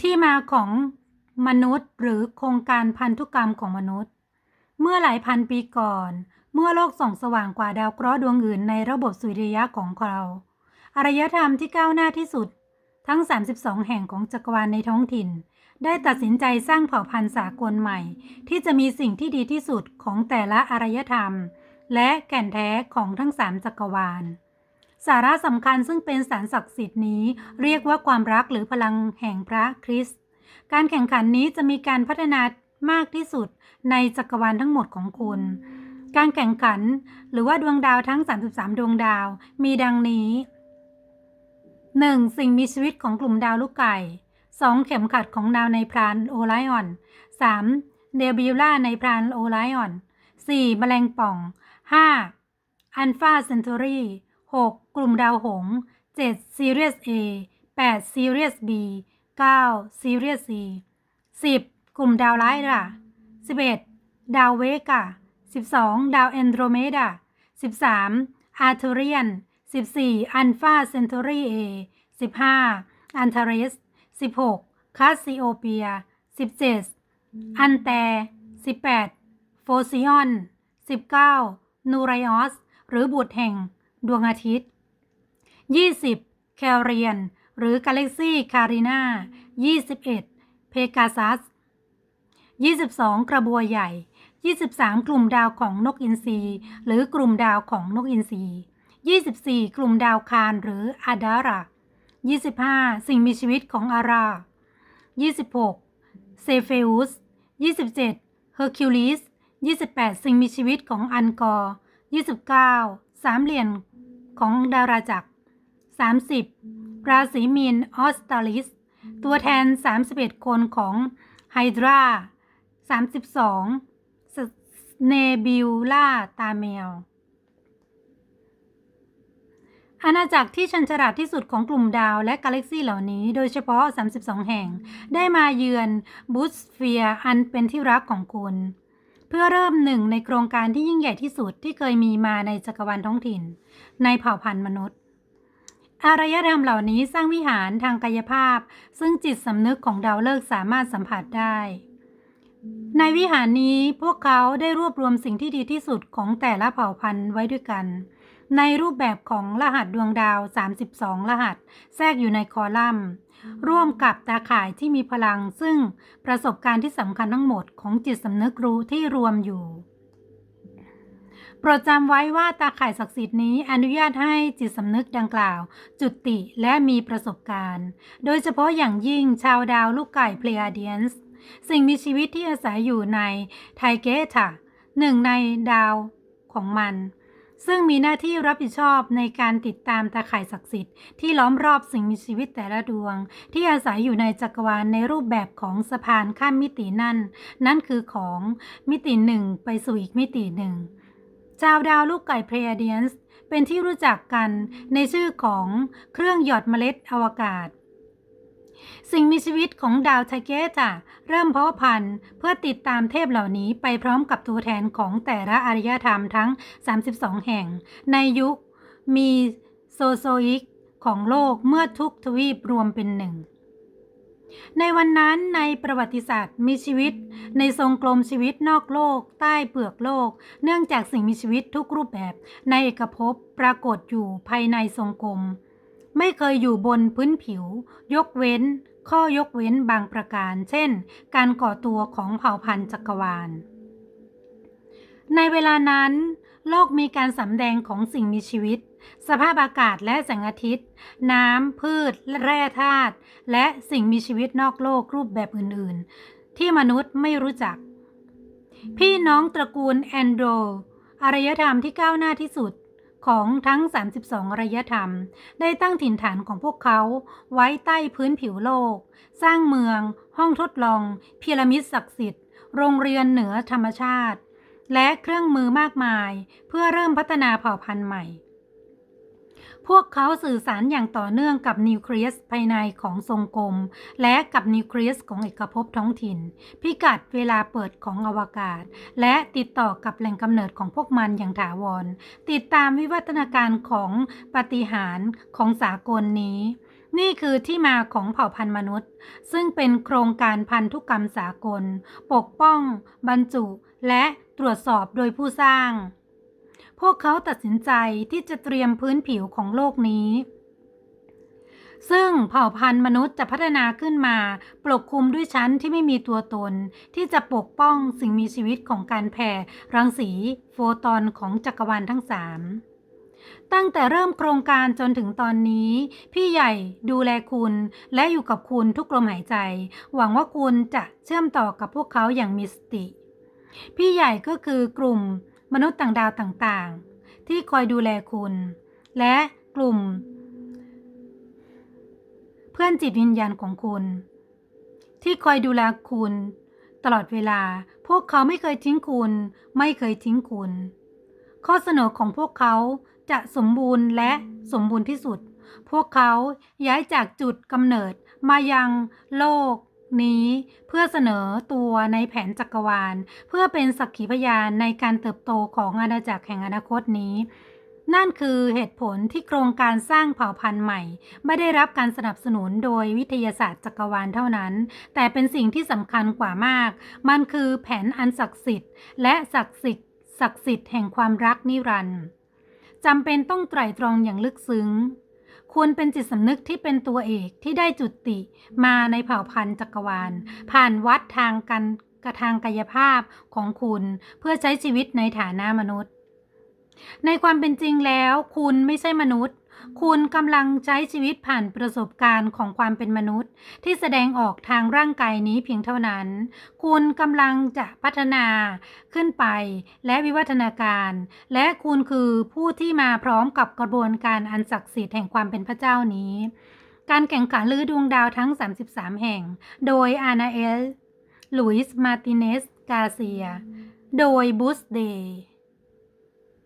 ที่มาของมนุษย์หรือโครงการพันธุกรรมของมนุษย์ เมื่อหลายพันปีก่อน เมื่อโลกส่องสว่างกว่าดาวเคราะห์ดวงอื่นในระบบสุริยะของเรา อารยธรรมที่ก้าวหน้าที่สุด ทั้ง 32 แห่งของจักรวาลในท้องถิ่น ได้ตัดสินใจสร้างเผ่าพันธุ์สากลใหม่ ที่จะมีสิ่งที่ดีที่สุดของแต่ละอารยธรรม และแก่นแท้ของทั้งสามจักรวาล สาระสำคัญซึ่งเป็นสารศักดิ์สิทธิ์นี้ เรียกว่าความรักหรือพลังแห่งพระคริสต์การแข่งขันนี้จะมีการพัฒนามากที่สุดในจักรวาลทั้งหมดของคุณ การแข่งขันหรือว่าดวงดาวทั้ง 33 ดวงดาวมีดังนี้ 1. สิ่งมีชีวิตของกลุ่มดาวลูกไก่ 2. เข็มขัดของดาวในพรานโอไลออน 3. เดบิวล่าในพรานโอไลออน 4. แมลงป่อง 5. อัลฟาเซน t ต r รี 6. กลุ่มดาวหง 7. ซีเรียส A 8. ซีเรียส B 9. ซีเรียส C 10. กลุ่มดาวไลท์ล่ะ 11. ดาวเวกา 12. ดาวแอนโดรเมดา 13. อาร์เทเรียน 14. อัลฟาเซน t ต r รี A 15. อันทาริส 16. คาสิโอเปีย 17. อันแต 18. โฟซิออน 19. นูไรออส หรือบุตรแห่ง ดวงอาทิตย์ 20. แคลเรียน หรือกาแล็กซี่คารินา21 เพกาซัส 22 กระบวยใหญ่ 23 กลุ่มดาวของนกอินทรีหรือกลุ่มดาวของนกอินทรี24 กลุ่มดาวคารหรืออาดารา25 สิ่งมีชีวิตของอารา 26 เซเฟอุส 27 เฮอร์คิวลิส 28 สิ่งมีชีวิตของอันกอร์ 29 สามเหลี่ยม ของดาราจักร 30 ราศีมีนออสตาลิส ตัวแทน 31 คนของไฮดรา32เนบิวล่าตาเมล อาณาจักรที่ชันฉลาดที่สุดของกลุ่มดาวและกาแล็กซี่เหล่านี้ โดยเฉพาะ 32 แห่ง ได้มาเยือนบูสเฟียอันเป็นที่รักของคุณ เพื่อเริ่มหนึ่งในโครงการที่ยิ่งใหญ่ที่สุดที่เคยมีมาในจักรวาลท้องถิ่น ในเผ่าพันธุ์มนุษย์ อารยธรรมเหล่านี้สร้างวิหารทางกายภาพ ซึ่งจิตสำนึกของดาวฤกษ์สามารถสัมผัสได้ ในวิหารนี้พวกเขาได้รวบรวมสิ่งที่ดีที่สุดของแต่ละเผ่าพันธุ์ไว้ด้วยกัน ในรูปแบบของรหัสดวงดาว 32 รหัส แทรกอยู่ในคอลัมน์ ร่วมกับตาข่ายที่มีพลัง ซึ่งประสบการณ์ที่สำคัญทั้งหมดของจิตสำนึกรู้ที่รวมอยู่ โปรดจำไว้ว่าตาข่ายศักดิ์สิทธิ์นี้อนุญาตให้จิตสำนึกดังกล่าว จุติและมีประสบการณ์ โดยเฉพาะอย่างยิ่งชาวดาวลูกไก่เพลียเดียนส์สิ่งมีชีวิตที่อาศัยอยู่ในไทเกตาหนึ่งในดาวของมัน ซึ่งมีหน้าที่รับผิดชอบในการติดตามตาข่ายศักดิ์สิทธิ์ที่ล้อมรอบสิ่งมีชีวิตแต่ละดวง ที่อาศัยอยู่ในจักรวาลในรูปแบบของสะพานข้ามมิตินั่น นั่นคือของมิติหนึ่งไปสู่อีกมิติหนึ่งชาวดาวลูกไก่เพรเดียนส์เป็นที่รู้จักกันในชื่อของเครื่องหยอดเมล็ดอวกาศ สิ่งมีชีวิตของดาวไทเกตาเริ่มเพาะพันธุ์เพื่อติดตามเทพเหล่านี้ไปพร้อมกับตัวแทนของแต่ละอารยธรรมทั้ง 32 แห่ง ในยุคมีโซโซอิกของโลกเมื่อทุกทวีปรวมเป็นหนึ่ง ในวันนั้นในประวัติศาสตร์มีชีวิต ในทรงกลมชีวิตนอกโลก ใต้เปลือกโลก เนื่องจากสิ่งมีชีวิตทุกรูปแบบ ในเอกภพปรากฏอยู่ภายในทรงกลม ไม่เคยอยู่บนพื้นผิว ยกเว้น ข้อยกเว้นบางประการ เช่น การก่อตัวของเผ่าพันธุ์จักรวาล ในเวลานั้น โลกมีการสำแดงของสิ่งมีชีวิต สภาพอากาศและแสงอาทิตย์ น้ำ พืช แร่ธาตุ และสิ่งมีชีวิตนอกโลกรูปแบบอื่น ๆ ที่มนุษย์ไม่รู้จัก พี่น้องตระกูลแอนโดรอารยธรรมที่ก้าวหน้าที่สุด ของทั้ง 32อารยธรรม ได้ตั้งถิ่นฐานของพวกเขาไว้ใต้พื้นผิวโลก สร้างเมือง ห้องทดลอง พีระมิดศักดิ์สิทธิ์ โรงเรียนเหนือธรรมชาติ และเครื่องมือมากมาย เพื่อเริ่มพัฒนาเผ่าพันธุ์ใหม่ พวกเขาสื่อสารอย่างต่อเนื่องกับนิวเคลียสภายในของทรงกลม และกับนิวเคลียสของเอกภพท้องถิ่น พิกัดเวลาเปิดของอวกาศ และติดต่อกับแหล่งกำเนิดของพวกมันอย่างถาวร ติดตามวิวัฒนาการของปฏิหารของสากลนี้นี่คือที่มาของเผ่าพันธุ์มนุษย์ ซึ่งเป็นโครงการพันธุกรรมสากล ปกป้อง บรรจุ และตรวจสอบโดยผู้สร้าง พวกเขาตัดสินใจที่จะเตรียมพื้นผิวของโลกนี้ ซึ่งเผ่าพันธุ์มนุษย์จะพัฒนาขึ้นมาปกคลุมด้วยชั้นที่ไม่มีตัวตน ที่จะปกป้องสิ่งมีชีวิตของการแผ่รังสีโฟตอนของจักรวาลทั้งสามตั้งแต่เริ่มโครงการจนถึงตอนนี้ พี่ใหญ่ดูแลคุณและอยู่กับคุณทุกลมหายใจ หวังว่าคุณจะเชื่อมต่อกับพวกเขาอย่างมีสติ พี่ใหญ่ก็คือกลุ่ม มนุษย์ต่างดาวต่างๆ ที่คอยดูแลคุณ และกลุ่ม เพื่อนจิตวิญญาณของคุณ ที่คอยดูแลคุณ ตลอดเวลาพวกเขาไม่เคยทิ้งคุณ ไม่เคยทิ้งคุณ ข้อเสนอของพวกเขาจะสมบูรณ์และสมบูรณ์ที่สุด พวกเขาย้ายจากจุดกำเนิดมายังโลก นี้เพื่อเสนอตัวในแผนจักรวาล เพื่อเป็นสักขีพยานในการเติบโตของอาณาจักรแห่งอนาคตนี้ นั่นคือเหตุผลที่โครงการสร้างเผ่าพันธุ์ใหม่ ไม่ได้รับการสนับสนุนโดยวิทยาศาสตร์จักรวาลเท่านั้น แต่เป็นสิ่งที่สำคัญกว่ามาก มันคือแผนอันศักดิ์สิทธิ์ และศักดิ์สิทธิ์ศักดิ์สิทธิ์แห่งความรักนิรันดร์จำเป็นต้องไตร่ตรองอย่างลึกซึ้ง ควรเป็นจิตสำนึกที่เป็นตัวเอกที่ได้จุติมาในเผ่าพันธุ์จักรวาล ผ่านวัดทางการกระทางกายภาพของคุณเพื่อใช้ชีวิตในฐานะมนุษย์ ในความเป็นจริงแล้ว คุณไม่ใช่มนุษย์ คุณกำลังใช้ชีวิตผ่านประสบการณ์ของความเป็นมนุษย์ ที่แสดงออกทางร่างกายนี้เพียงเท่านั้น คุณกำลังจะพัฒนาขึ้นไปและวิวัฒนาการ และคุณคือผู้ที่มาพร้อมกับกระบวนการอันศักดิ์สิทธิ์แห่งความเป็นพระเจ้านี้ การแข่งขันลือดวงดาวทั้ง 33 แห่ง โดยอานาเอลลุยส์ มาติเนส กาเซีย โดยบูสเดย์